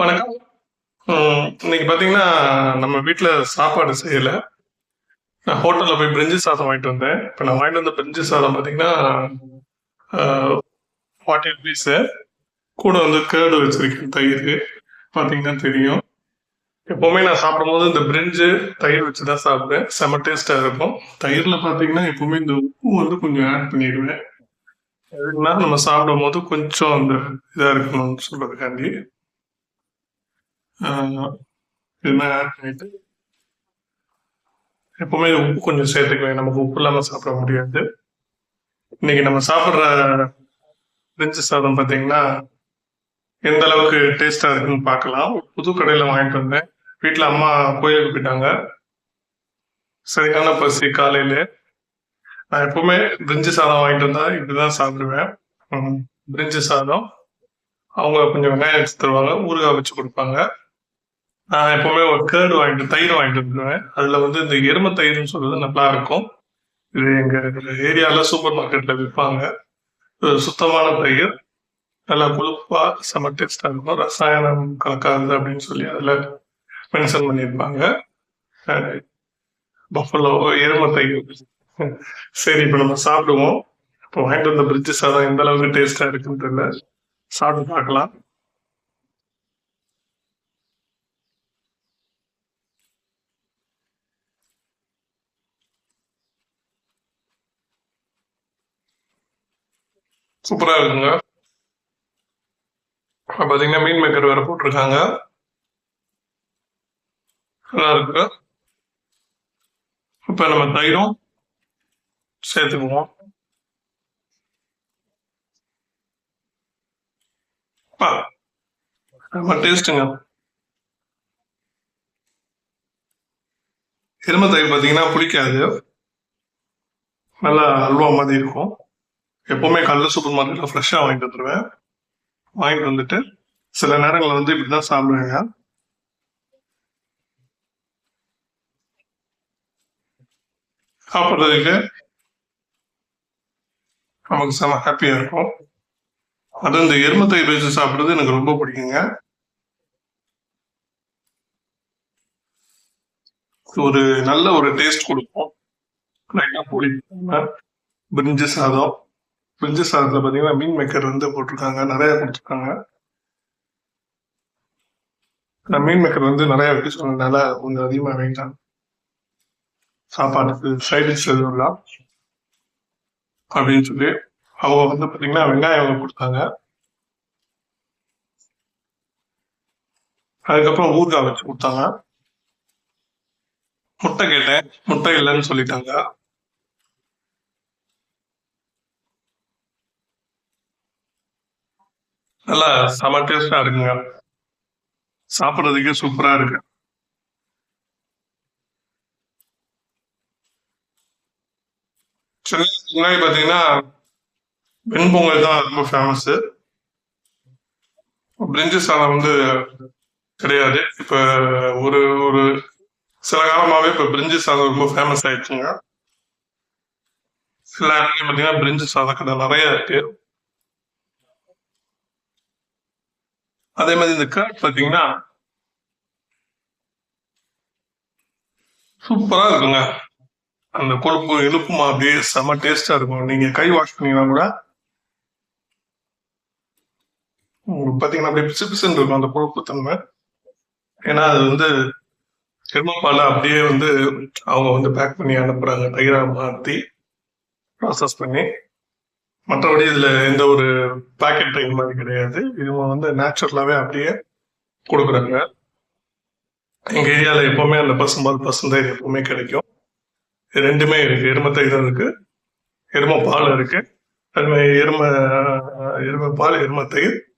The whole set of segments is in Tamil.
வணக்கம். இன்னைக்கு பார்த்தீங்கன்னா, நம்ம வீட்டில் சாப்பாடு செய்யலை நான் ஹோட்டலில் போய் பிரிஞ்சு சாதம் வாங்கிட்டு வந்தேன். இப்போ நான் வாங்கிட்டு வந்த பிரிஞ்சு சாதம் பார்த்தீங்கன்னா, ஃபார்ட்டி ருபீஸு கூட வந்து கேர்டு வச்சுருக்கேன் தயிர் பார்த்தீங்கன்னா தெரியும். எப்போவுமே நான் சாப்பிடும்போது இந்த பிரிஞ்சு, தயிர் வச்சு தான் சாப்பிடுவேன். செம்ம டேஸ்ட்டாக இருக்கும். தயிரில் பார்த்தீங்கன்னா, எப்போவுமே இந்த உப்பு வந்து கொஞ்சம் ஆட் பண்ணிடுவேன். எதுக்குன்னா, நம்ம சாப்பிடும்போது கொஞ்சம் அந்த இதாக இருக்கணும்னு சொல்கிறதுக்காண்டி இது மாதிரி ஆட் பண்ணிட்டு எப்பவுமே உப்பு கொஞ்சம் சேர்த்துக்குவேன். நமக்கு உப்பு இல்லாமல் சாப்பிட முடியாது. இன்னைக்கு நம்ம சாப்பிட்ற பிரிஞ்சு சாதம் பார்த்தீங்கன்னா, எந்த அளவுக்கு டேஸ்ட்டா இருக்குன்னு பார்க்கலாம். புது கடையில் வாங்கிட்டு வந்தேன். வீட்டில் அம்மா கோயிலுக்கு போயிட்டாங்க. சரியான பசி காலையில நான் எப்பவுமே பிரிஞ்சு சாதம் வாங்கிட்டு வந்தா இப்படிதான் சாப்பிடுவேன். பிரிஞ்சு சாதம். அவங்க கொஞ்சம் வெங்காயம் எடுத்து தருவாங்க. ஊறுகாய் வச்சு கொடுப்பாங்க நான் எப்பவுமே ஒரு கர்டு வாங்கிட்டு தயிர் வாங்கிட்டு வந்துருவேன். அதுல வந்து இந்த எருமை தயிர்னு சொல்றது நல்லா இருக்கும். இது எங்க ஏரியால சூப்பர் மார்க்கெட்ல விற்பாங்க சுத்தமான தயிர். நல்லா கொழுப்பா செம்ம டேஸ்டா இருக்கும். ரசாயனம் கலக்காது அப்படின்னு சொல்லி அதுல மென்ஷன் பண்ணியிருப்பாங்க. பஃபலோ எருமை தயிர். சரி இப்ப நம்ம சாப்பிடுவோம். இப்போ வாங்கிட்டு வந்த பிரிஞ்சி சாதம் எந்த அளவுக்கு டேஸ்டா இருக்குன்னு தெரியல. சாப்பிட்டு பார்க்கலாம். சூப்பரா இருக்குங்க. இப்ப பார்த்தீங்கன்னா, மீன் மேக்கர் வேற போட்டிருக்காங்க. நல்லா இருக்கு. இப்ப நம்ம தயிரும் சேர்த்துக்குவோம். அப்பா! டேஸ்ட்டுங்க. எருமை தயிர் பார்த்தீங்கன்னா பிடிக்காது நல்லா அல்வா மாதிரி இருக்கும். எப்பவுமே காலைல சூப்பர் மார்க்கெட்ல ஃப்ரெஷ்ஷாக வாங்கிட்டு வந்துடுவேன் வாங்கிட்டு வந்துட்டு சில நேரங்களில் வந்து இப்படி தான் சாப்பிடுவேங்க. சாப்பிடுறதுக்கு நமக்கு செம ஹாப்பியா இருக்கும். அது இந்த எருமை தயிர் வச்சு சாப்பிடுறது எனக்கு ரொம்ப பிடிக்குங்க. ஒரு நல்ல ஒரு டேஸ்ட் கொடுக்கும் லைட்டா புளிப்பாம பிரிஞ்சு சாதம். பிரிஞ்சி சாதத்தில் பார்த்தீங்கன்னா, மீன் மேக்கர் வந்து போட்டிருக்காங்க. நிறையா கொடுத்துருக்காங்க நான் மீன் மேக்கர் வந்து நிறையா வைக்க சொன்னதுனால கொஞ்சம் அதிகமாக வேண்டாம். சாப்பாடுக்கு சைட் டிஷ் எதுவும்லாம். அப்படின்னு சொல்லி அவங்க வந்து பார்த்தீங்கன்னா, வெங்காயம் கொடுத்தாங்க அதுக்கப்புறம் ஊறுகாய் வச்சு கொடுத்தாங்க முட்டை கேட்டேன். முட்டை இல்லைன்னு சொல்லிட்டாங்க. நல்லா செம டேஸ்டா இருக்குங்க. சாப்பிடுறதுக்கே சூப்பரா இருக்கு. சென்னை முன்னாடி பார்த்தீங்கன்னா, வெண்பொங்கல் தான் ரொம்ப ஃபேமஸ்ஸு பிரிஞ்சு சாதம் வந்து கிடையாது. இப்ப ஒரு ஒரு சில காலமாவே இப்ப பிரிஞ்சு சாதம் ரொம்ப ஃபேமஸ் ஆயிடுச்சுங்க. சில இடத்துலயும் பார்த்தீங்கன்னா, பிரிஞ்சு சாதம் கடை நிறைய இருக்கு. அதே மாதிரி இந்த கர்ட் பார்த்தீங்கன்னா சூப்பரா இருக்குங்க. அந்த கொழுப்பு இழுப்புமா அப்படியே செம டேஸ்டா இருக்கும். நீங்க கை வாஷ் பண்ணீங்கன்னா கூட உங்களுக்கு பார்த்தீங்கன்னா, அப்படியே பிசு பிசுன்னு இருக்கும் அந்த கொழுப்பு தன்மை. ஏன்னா, அது வந்து எருமப்பாலை அப்படியே வந்து அவங்க வந்து பேக் பண்ணி அனுப்புறாங்க. தயிரா மாற்றி ப்ராசஸ் பண்ணி. மற்றபடி இதுல எந்த ஒரு பாக்கெட் தயிர் மாதிரி கிடையாது. இவங்க வந்து நேச்சுரலாவே அப்படியே கொடுக்குறாங்க எங்க ஏரியால எப்பவுமே அந்த பசும்பால், பசுந்தயிர் எப்பவுமே கிடைக்கும். ரெண்டுமே இருக்கு. எருமை தயிரும் இருக்கு. எருமை பால் இருக்கு. அதுமாதிரி எருமை எருமை பால், எருமை தயிர்,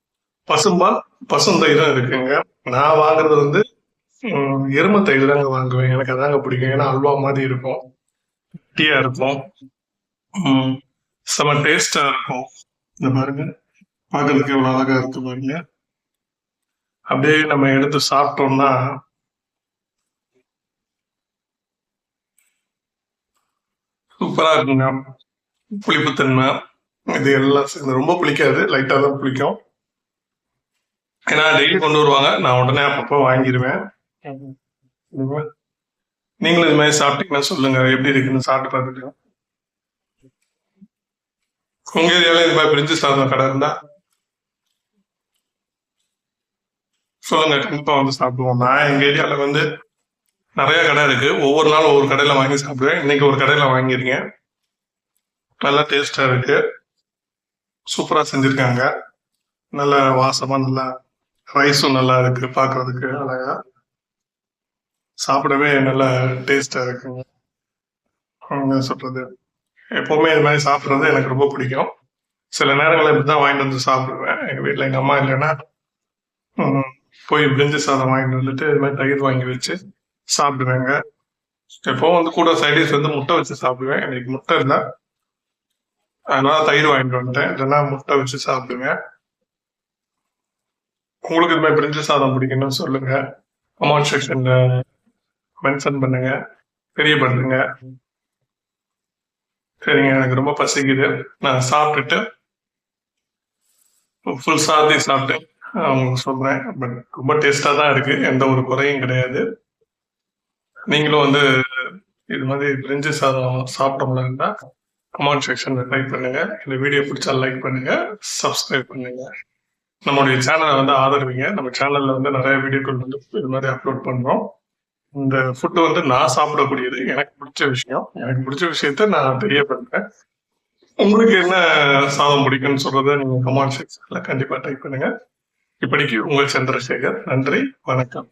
பசும்பால், பசுந்தயிரும் இருக்குங்க. நான் வாங்குறது வந்து எருமை தயிர் தாங்க வாங்குவேன். எனக்கு அதாங்க பிடிக்கும். ஏன்னா, அல்வா மாதிரி இருக்கும். டீயா இருக்கும். செம டேஸ்ட்டா இருக்கும். இந்த பாருங்க. பார்க்கறதுக்கு எவ்வளோ அழகா இருக்கு பாருங்க. அப்படியே நம்ம எடுத்து சாப்பிட்டோம்னா சூப்பரா இருக்குங்க. புளிப்புத்தன்மை இது எல்லாம் சேர்ந்து ரொம்ப புளிக்காது. லைட்டா தான் புளிக்கும். ஏன்னா டெய்லி கொண்டு வருவாங்க நான் உடனே அப்பப்போ வாங்கிடுவேன் நீங்களும் இது மாதிரி சாப்பிட்டீங்கன்னா சொல்லுங்க எப்படி இருக்குன்னு சாப்பிட்டு பார்த்துட்டு உங்க ஏரியால இது மாதிரி பிரிஞ்சு சாதம் கடை இருந்தா சொல்லுங்க கண்டிப்பா வந்து சாப்பிடுவோம். நான் எங்க ஏரியால வந்து நிறைய கடை இருக்கு. ஒவ்வொரு நாளும் ஒவ்வொரு கடையில வாங்கி சாப்பிடுவேன். இன்னைக்கு ஒரு கடையில வாங்கியிருக்கேன். நல்லா டேஸ்டா இருக்கு. சூப்பரா செஞ்சிருக்காங்க. நல்ல வாசமா நல்லா ரைஸும் நல்லா இருக்கு பாக்குறதுக்கு. அழகா. சாப்பிடவே நல்ல டேஸ்டா இருக்குங்க. அவங்க சொல்றது. எப்பவுமே இது மாதிரி சாப்பிட்றது எனக்கு ரொம்ப பிடிக்கும். சில நேரங்களில் இப்படிதான் வாங்கிட்டு வந்து சாப்பிடுவேன். எங்கள் வீட்டில் எங்கள் அம்மா இல்லைன்னா போய் பிரிஞ்சு சாதம் வாங்கிட்டு வந்துட்டு இது மாதிரி தயிர் வாங்கி வச்சு சாப்பிடுவேங்க. எப்போவும் வந்து கூட சைடிஸ் வந்து முட்டை வச்சு சாப்பிடுவேன். எனக்கு முட்டை இல்லை அதனால தயிர் வாங்கிட்டு வந்துட்டேன். இல்லைன்னா முட்டை வச்சு சாப்பிடுவேன். உங்களுக்கு இது மாதிரி பிரிஞ்சு சாதம் பிடிக்கணும்னு சொல்லுங்க. கமெண்ட் செக்ஷன்ல மென்ஷன் பண்ணுங்க. தெரியப்படுத்துங்க. சரிங்க எனக்கு ரொம்ப பசிக்குது. நான் சாப்பிட்டுட்டு ஃபுல் சாதி சாப்பிட்டேன் அவங்க சொல்றேன். பட் ரொம்ப டேஸ்டா தான் இருக்கு. எந்த ஒரு குறையும் கிடையாது. நீங்களும் வந்து இது மாதிரி பிரிஞ்சு சாதம் சாப்பிட்டோம்னா இருந்தா கமெண்ட் செக்ஷன்ல லைக் பண்ணுங்க. இந்த வீடியோ பிடிச்சா லைக் பண்ணுங்க. சப்ஸ்கிரைப் பண்ணுங்க. நம்மளுடைய சேனலை வந்து ஆதரவிங்க நம்ம சேனல்ல வந்து நிறைய வீடியோக்கள் வந்து இது மாதிரி அப்லோட் பண்றோம். இந்த ஃபுட்டு வந்து நான் சாப்பிடக்கூடியது. எனக்கு பிடிச்ச விஷயம். எனக்கு பிடிச்ச விஷயத்த நான் தெரியப்படுறேன் உங்களுக்கு என்ன சாதம் பிடிக்கும்னு சொல்றத நீங்க கமெண்ட் செக்ஷன்ல கண்டிப்பா டைப் பண்ணுங்க. இப்படிக்கு உங்கள் சந்திரசேகர். நன்றி. வணக்கம்.